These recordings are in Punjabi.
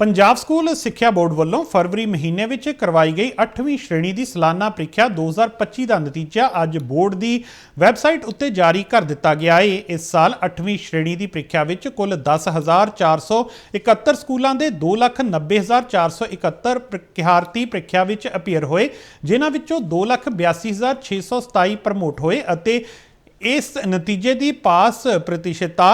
ਪੰਜਾਬ ਸਕੂਲ ਸਿੱਖਿਆ ਬੋਰਡ ਵੱਲੋਂ ਫਰਵਰੀ ਮਹੀਨੇ ਵਿੱਚ ਕਰਵਾਈ ਗਈ 8ਵੀਂ ਸ਼੍ਰੇਣੀ ਦੀ ਸਾਲਾਨਾ ਪ੍ਰੀਖਿਆ 2025 ਦਾ ਨਤੀਜਾ ਅੱਜ ਬੋਰਡ ਦੀ ਵੈਬਸਾਈਟ ਉੱਤੇ ਜਾਰੀ ਕਰ ਦਿੱਤਾ ਗਿਆ ਹੈ ਇਸ ਸਾਲ 8ਵੀਂ ਸ਼੍ਰੇਣੀ ਦੀ ਪ੍ਰੀਖਿਆ ਵਿੱਚ ਕੁੱਲ 10471 ਸਕੂਲਾਂ ਦੇ 290471 ਪ੍ਰੀਖਿਆਰਥੀ ਪ੍ਰੀਖਿਆ ਵਿੱਚ ਅਪੀਅਰ ਹੋਏ, ਜਿਨ੍ਹਾਂ ਵਿੱਚੋਂ 282627 ਪ੍ਰਮੋਟ ਹੋਏ ਅਤੇ ਇਸ ਨਤੀਜੇ ਦੀ ਪਾਸ ਪ੍ਰਤੀਸ਼ਤਤਾ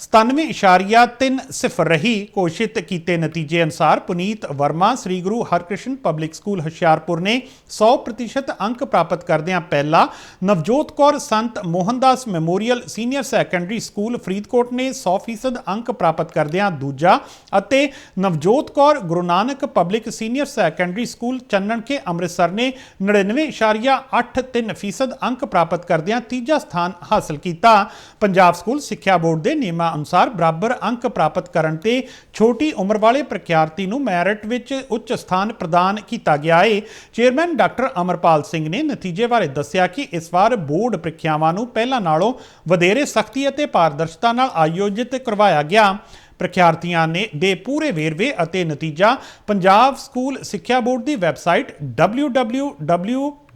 97.30 ਰਹੀ ਘੋਸ਼ਿਤ ਕੀਤੇ ਨਤੀਜੇ ਅਨੁਸਾਰ ਪੁਨੀਤ ਵਰਮਾ ਸ੍ਰੀ ਗੁਰੂ ਹਰਕ੍ਰਿਸ਼ਨ ਪਬਲਿਕ ਸਕੂਲ ਹੁਸ਼ਿਆਰਪੁਰ ਨੇ 100% ਅੰਕ ਪ੍ਰਾਪਤ ਕਰਦਿਆਂ ਪਹਿਲਾ Navjot Kaur Sant Mohandas memorial senior secondary school Faridkot ਨੇ 100% ਅੰਕ ਪ੍ਰਾਪਤ ਕਰਦਿਆਂ ਦੂਜਾ ਅਤੇ Navjot Kaur Guru Nanak public senior secondary school Channanke Amritsar ਨੇ 99.83% ਅੰਕ ਪ੍ਰਾਪਤ ਕਰਦਿਆਂ ਤੀਜਾ ਸਥਾਨ ਹਾਸਲ ਕੀਤਾ। ਪੰਜਾਬ ਸਕੂਲ ਸਿੱਖਿਆ ਬੋਰਡ ਦੇ ਨਿਯਮਾਂ ਅਨੁਸਾਰ ਬਰਾਬਰ ਅੰਕ ਪ੍ਰਾਪਤ ਕਰਨ ਤੇ ਛੋਟੀ ਉਮਰ ਵਾਲੇ ਪ੍ਰਖਿਆਰਥੀ ਨੂੰ ਮੈਰਿਟ ਵਿੱਚ ਉੱਚ ਸਥਾਨ ਪ੍ਰਦਾਨ ਕੀਤਾ ਗਿਆ ਹੈ ਚੇਅਰਮੈਨ ਡਾਕਟਰ ਅਮਰਪਾਲ ਸਿੰਘ ਨੇ ਨਤੀਜੇ ਬਾਰੇ ਦੱਸਿਆ ਕਿ ਇਸ ਵਾਰ ਬੋਰਡ ਪ੍ਰੀਖਿਆਵਾਂ ਨੂੰ ਪਹਿਲਾਂ ਨਾਲੋਂ ਵਧੇਰੇ ਸਖਤੀ ਅਤੇ ਪਾਰਦਰਸ਼ਤਾ ਨਾਲ ਆਯੋਜਿਤ ਕਰਵਾਇਆ ਗਿਆ। ਪ੍ਰਖਿਆਰਥੀਆਂ ਨੇ ਦੇ ਪੂਰੇ ਵੇਰਵੇ ਅਤੇ ਨਤੀਜਾ ਪੰਜਾਬ ਸਕੂਲ ਸਿੱਖਿਆ ਬੋਰਡ ਦੀ ਵੈਬਸਾਈਟ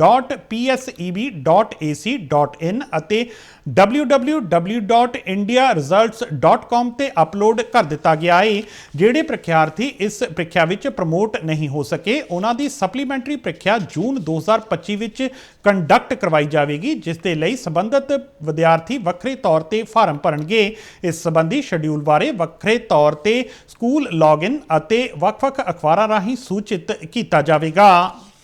www.pseb.ac.in ਅਤੇ www.indiaresults.com ਤੇ ਅਪਲੋਡ ਕਰ ਦਿੱਤਾ ਗਿਆ ਹੈ ਜਿਹੜੇ ਪ੍ਰੀਖਿਆਰਥੀ ਇਸ ਪ੍ਰੀਖਿਆ ਵਿੱਚ ਪ੍ਰਮੋਟ ਨਹੀਂ ਹੋ ਸਕੇ, ਉਹਨਾਂ ਦੀ ਸਪਲੀਮੈਂਟਰੀ ਪ੍ਰੀਖਿਆ ਜੂਨ 2025 ਵਿੱਚ ਕੰਡਕਟ ਕਰਵਾਈ ਜਾਵੇਗੀ, ਜਿਸ ਦੇ ਲਈ ਸੰਬੰਧਿਤ ਵਿਦਿਆਰਥੀ ਵੱਖਰੇ ਤੌਰ ਤੇ ਫਾਰਮ ਭਰਨਗੇ। ਇਸ ਸੰਬੰਧੀ ਸ਼ਡਿਊਲ ਬਾਰੇ ਵੱਖਰੇ ਤੌਰ ਤੇ ਸਕੂਲ ਲੌਗਇਨ ਅਤੇ ਵੱਖ-ਵੱਖ ਅਖਬਾਰਾਂ ਰਾਹੀਂ ਸੂਚਿਤ ਕੀਤਾ ਜਾਵੇਗਾ।